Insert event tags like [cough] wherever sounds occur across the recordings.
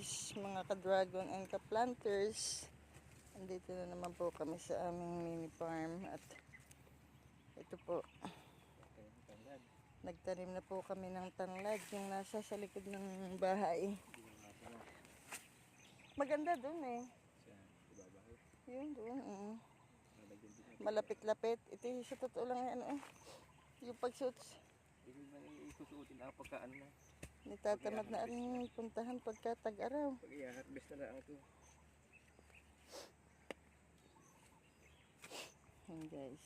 guys, mga ka-dragon and ka-planters. Andito na naman po kami sa aming mini farm at ito po, nagtanim na po kami ng tanglad yung nasa sa likod ng bahay. Maganda dun eh. Yun doon. oo. Malapit-lapit. Ito yung sa totoo lang yan eh. Yung pagsuits. Hindi man isusuotin na pagka ano na. Nitatamad na rin puntahan pagka tag-araw. Pag i-harvest na lang ito. Yan guys.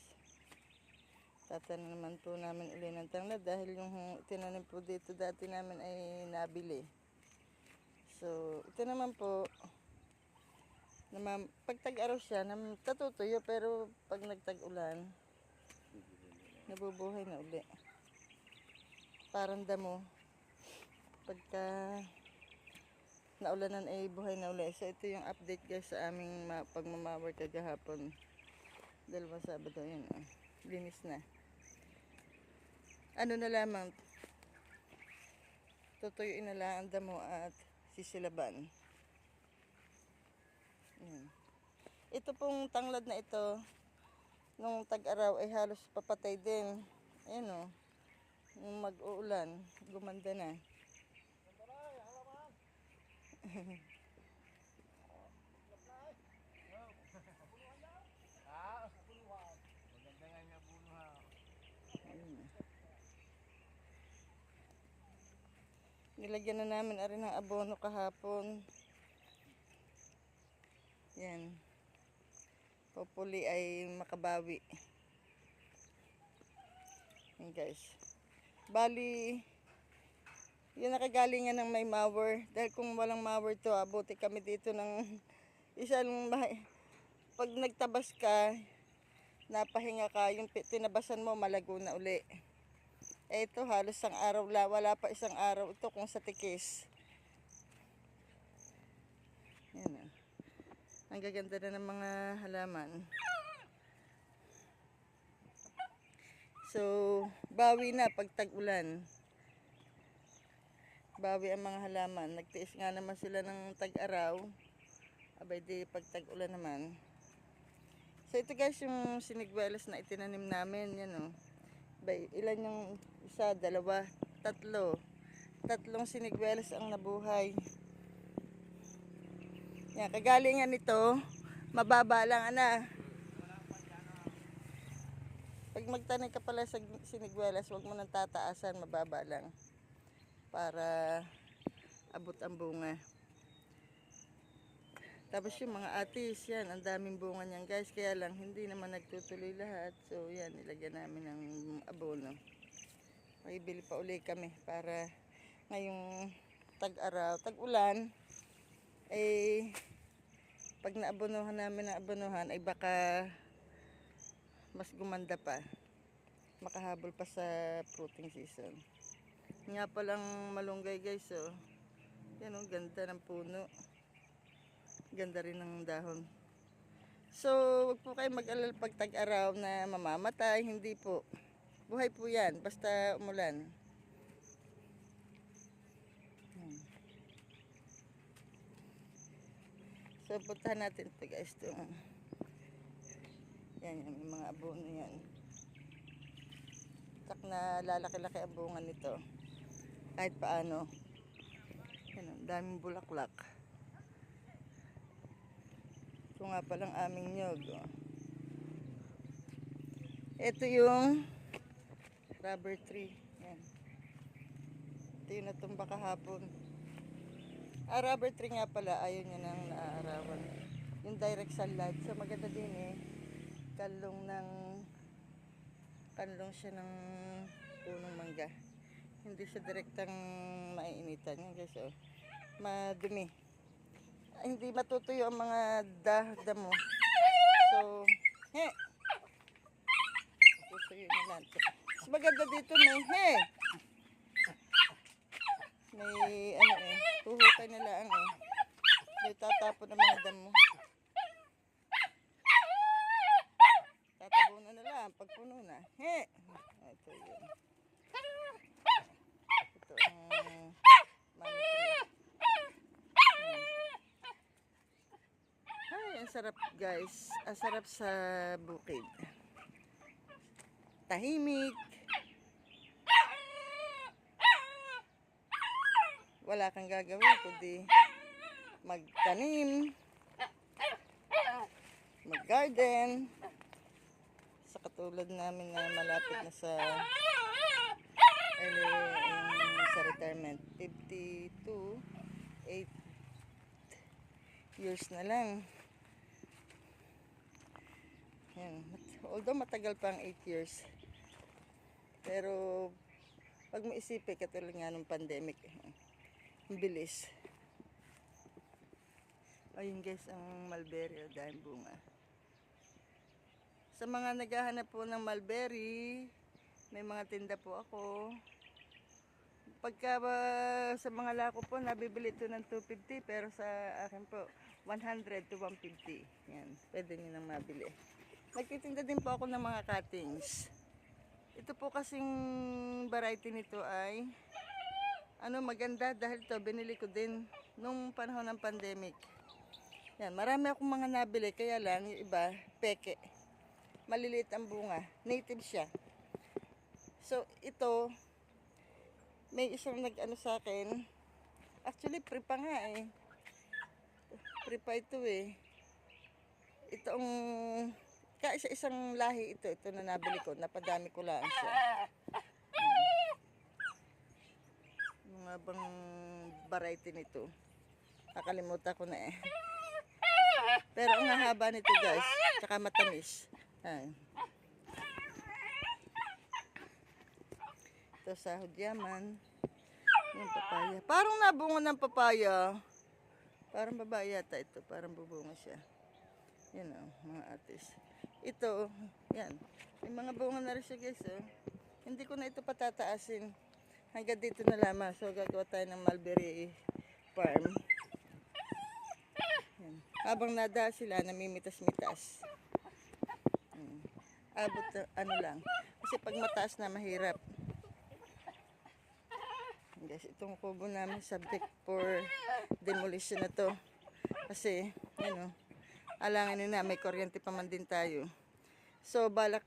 Tatanim naman po namin uli ng tanglad dahil yung tinanim po dito dati namin ay nabili. So, ito naman po, naman, pag tag-araw siya, nam, tatutuyo pero pag nagtag-ulan, nabubuhay na uli. Parang damo. Pagka naulanan ay buhay na uli. So, ito yung update guys sa aming ma- pagmamawar kagahapon. Dalawang Sabado yun. Oh. Linis na. Ano na lamang, tutuyuin na lang ang damo at sisilaban. Yan. Ito pong tanglad na ito, nung tag-araw ay halos papatay din. Ayan o. Nung mag-uulan, gumanda na. [laughs] Nilagyan na namin arin ng abono kahapon. Yan. Hopefully ay makabawi. Yan guys. Bali, yun nakagalingan ng may mower. Dahil kung walang mower to, abuti kami dito ng isang bahay. Pag nagtabas ka, napahinga ka, yung tinabasan mo, malago na uli. Eh ito, halos isang araw la, wala pa isang araw ito kung sa tikis. Yan ah. Ang gaganda na ng mga halaman. So, bawi na pag tag-ulan. Bawi ang mga halaman. Nagtiis nga naman sila ng tag-araw. Abay di pag tag-ulan naman. So ito guys yung sinigwelas na itinanim namin, yan o. Bay, ilan yung isa, dalawa, tatlo. Tatlong sinigwelas ang nabuhay. Yan, kagalingan nito, mababa lang ana. Pag magtanim ka pala sa sinigwelas, huwag mo nang tataasan, mababa lang. Para abot ang bunga. Tapos yung mga atis, yan, ang daming bunga niyan guys. Kaya lang, hindi naman nagtutuloy lahat. So yan, nilagyan namin ng abono. Makibili pa uli kami para ngayong tag-araw, tag-ulan, ay pag naabonohan namin ng abonohan, ay baka mas gumanda pa. Makahabol pa sa fruiting season. Nga palang malunggay guys, oh. Yan oh, ganda ng puno. Ganda rin ng dahon. So, wag po kayo mag-alala pag tag-araw na mamamatay. Hindi po. Buhay po yan. Basta umulan. Hmm. So, puntahan natin ito guys. Ito. Yan, yan. Mga abono yan. Tak na lalaki-laki ang bunga nito. Kahit paano. Yan, ang daming bulaklak. Ito nga palang aming nyog. Oh. Ito yung rubber tree. Yan. Ito yung natumba kahapon. Ah, rubber tree nga pala. Ayaw niya nang naaarawan. Yung direct sunlight. So maganda din eh. Kalong ng kanlong siya ng punong mangga. Hindi siya direktang maiinitan. Yan guys oh. Madumi hindi matutuyo ang mga dahda mo. So, he. Tutuyo na lang. Mas maganda dito may he. May ano eh, huhukay na lang eh. May tatapon ng mga damo. Tatabunan na lang pag puno na. He. Ito yun. Ito ang money tree. Sarap guys. Ang sarap sa bukid. Tahimik. Wala kang gagawin kundi magtanim, mag-garden. Sa katulad namin na malapit na sa early sa retirement, 52, 8 years na lang. Yan. Although matagal pa ang 8 years. Pero pag maisipin, katulad nga ng pandemic, ang bilis. Ayun guys, ang mulberry, o dahil bunga. Sa mga naghahanap po ng mulberry, may mga tinda po ako. Pagka sa mga lako po, nabibili ito ng 250, pero sa akin po, 100 to 150. Yan, pwede nyo nang mabili. Nagtitinda din po ako ng mga cuttings. Ito po kasing variety nito ay ano maganda dahil to binili ko din nung panahon ng pandemic. Yan, marami akong mga nabili kaya lang yung iba peke. Maliliit ang bunga, native siya. So ito may isang nag-ano sa akin. Actually pre pa nga eh. Pre pa ito eh. Itong kaisa isang lahi ito, ito na nabili ko, napadami ko lang siya. Mga bang variety nito. Nakalimutan ko na eh. Pero ang hahaba nito guys, tsaka matamis. Ay. Ito sa hudyaman. Yung papaya. Parang nabunga ng papaya. Parang babae yata ito. Parang bubunga siya. Yan o, mga atis. Ito, yan. May mga bunga na rin siya guys oh. Hindi ko na ito patataasin. Hanggang dito na lamang. So gagawa tayo ng mulberry farm. Yan. Habang nada sila, namimitas-mitas. Hmm. Abot ano lang. Kasi pag mataas na, mahirap. Guys, itong kubo namin subject for demolition na to. Kasi, ano, alangin na may kuryente pa man din tayo. So, balak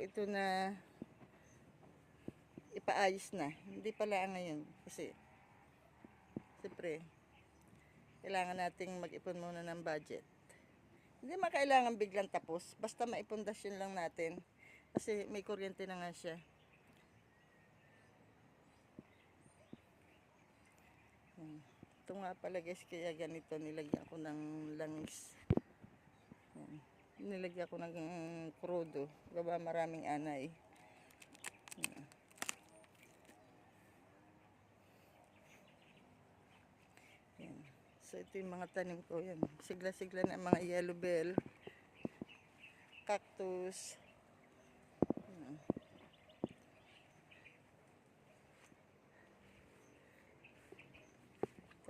ito na ipaayos na. Hindi pala ngayon. Kasi, siyempre, kailangan nating mag-ipon muna ng budget. Hindi makailangan biglang tapos. Basta maipundasyon lang natin. Kasi may kuryente na nga siya. Hmm. Ito nga pala guys, kaya ganito nilagyan ko ng langis. Yan. Nilagyan ko ng krudo. Baba maraming anay. Yan. So ito yung mga tanim ko. Yan. Sigla-sigla na ang mga yellow bell. Cactus.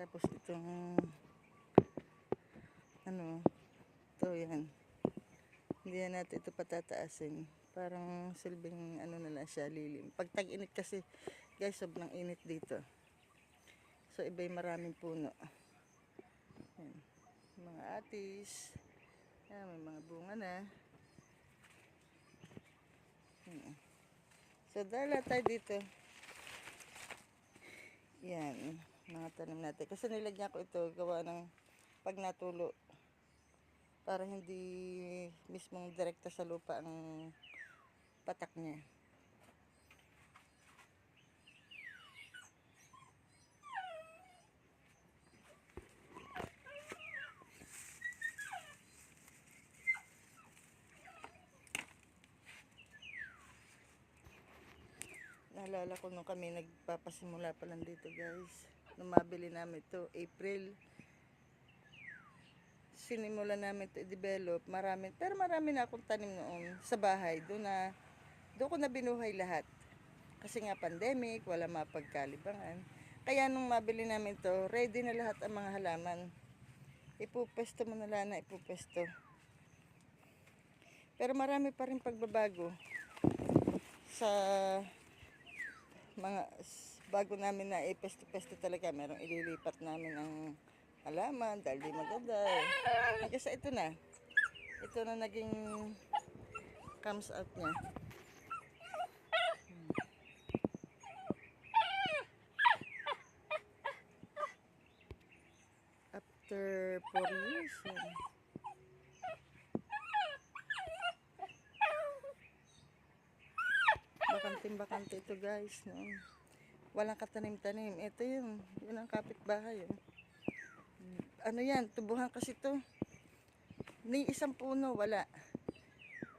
Tapos itong ano, ito yan. Hindi na natin ito patataasin. Parang silbing ano na lang siya, lilim. Pag tag-init kasi, guys, sobrang init dito. So, iba yung maraming puno. Yan. Mga atis. Yan, may mga bunga na. Yan. So, dala tayo dito. Yan, mga tanim natin. Kasi nilagyan ko ito, gawa ng pag natulo. Para hindi mismong direkta sa lupa ang patak niya. Naalala ko nung kami nagpapasimula pa lang dito guys. Nung namin ito, April. Sinimula namin ito i-develop. Marami, pero marami na akong tanim noon sa bahay. Doon na, doon ko na binuhay lahat. Kasi nga pandemic, wala mapagkalibangan. Kaya nung mabili namin ito, ready na lahat ang mga halaman. Ipupesto mo na lang na ipupesto. Pero marami pa rin pagbabago sa mga bago namin na ipesto-pesto talaga, merong ililipat namin ang halaman dahil di maganda. Hanggang sa ito na. ito na naging comes out niya. After 4 years. Yan. Bakanting bakante ito guys. No? Walang katanim-tanim. Ito yun. Yun ang kapitbahay. Yun. Ano yan? Tubuhan kasi to. Ni isang puno, wala.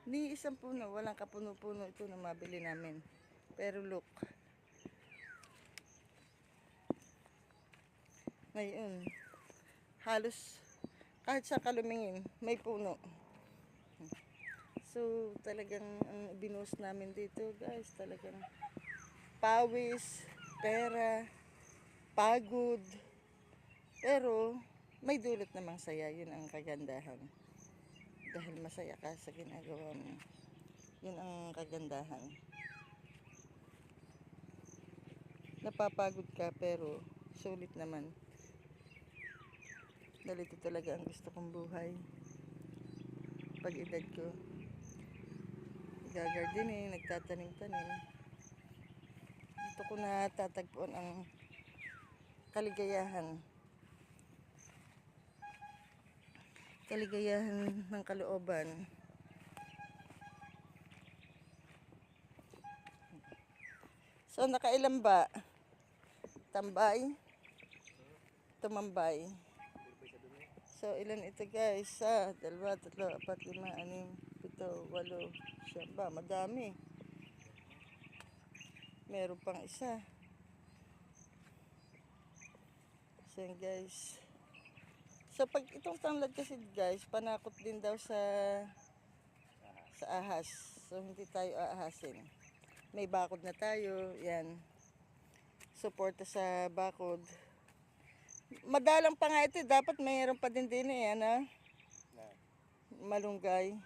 Ni isang puno, walang kapuno-puno ito na mabili namin. Pero look. Ngayon, halos kahit sa kalumingin, may puno. So, talagang ang binuhos namin dito, guys, talagang pawis, pera, pagod. Pero, may dulot namang saya. Yun ang kagandahan. Dahil masaya ka sa ginagawa mo. Yun ang kagandahan. Napapagod ka pero sulit naman. Dahil talaga ang gusto kong buhay. Pag edad ko. Gagardening, nagtatanim-tanim. Dito ko na tatagpuan ang kaligayahan. Kaligayahan ng kalooban. So, nakailan ba? Tambay? Tumambay. So, ilan ito guys? Sa, dalawa, tatlo, apat, lima, anim, pito, walo, siyam ba? Madami. Meron pang isa. So, guys. So, pag itong tanglad kasi guys, panakot din daw sa sa ahas. So, hindi tayo aahasin. May bakod na tayo. Yan. Suporta sa bakod. Madalang pa nga ito. eh. Dapat mayroon pa din din eh. Ano? Malunggay.